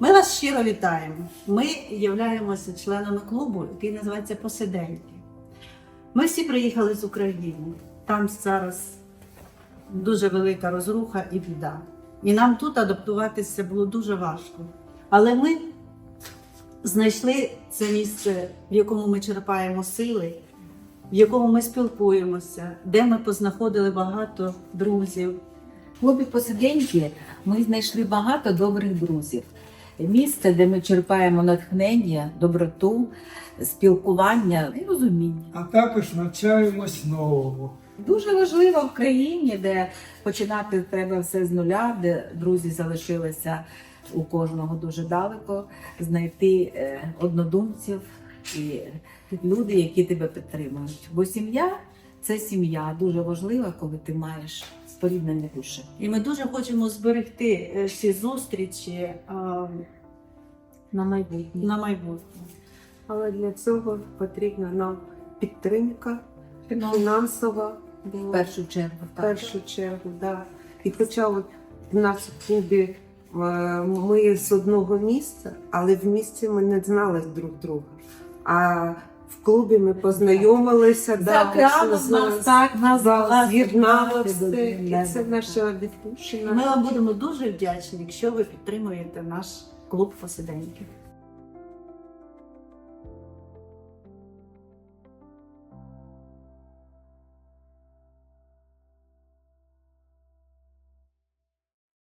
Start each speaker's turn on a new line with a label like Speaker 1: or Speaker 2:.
Speaker 1: вас щиро вітаємо. Ми являємося членами клубу, який називається Посиденьки. Ми всі приїхали з України. Там зараз дуже велика розруха і біда. І нам тут адаптуватися було дуже важко. Але ми знайшли це місце, в якому ми черпаємо сили, в якому ми спілкуємося, де ми познаходили багато друзів.
Speaker 2: В клубі посиденьки ми знайшли багато добрих друзів. Місце, де ми черпаємо натхнення, доброту, спілкування і розуміння.
Speaker 3: а також навчаємось нового.
Speaker 2: Дуже важливо в країні, де починати треба все з нуля, де друзі залишилися у кожного дуже далеко, знайти е, однодумців і люди, які тебе підтримують. Бо сім'я це сім'я дуже важлива, коли ти маєш споріднені душі.
Speaker 1: І ми дуже хочемо зберегти е, ці зустрічі е,
Speaker 4: на майбутнє.
Speaker 1: на майбутнє.
Speaker 4: Але для цього потрібна нам підтримка фінансова
Speaker 2: В першу чергу.
Speaker 4: в
Speaker 2: так.
Speaker 4: першу чергу. Да. І хоча от в нас в клубі е, ми з одного місця, але в місті ми не знали друг друга. А в клубі ми познайомилися, да,
Speaker 2: Закрало
Speaker 4: з-
Speaker 2: нас так, нас
Speaker 4: да, з'єднало
Speaker 2: з'єднали
Speaker 4: все. І це наша відпущена.
Speaker 1: Ми вам будемо дуже вдячні, якщо ви підтримуєте наш клуб посиденьків.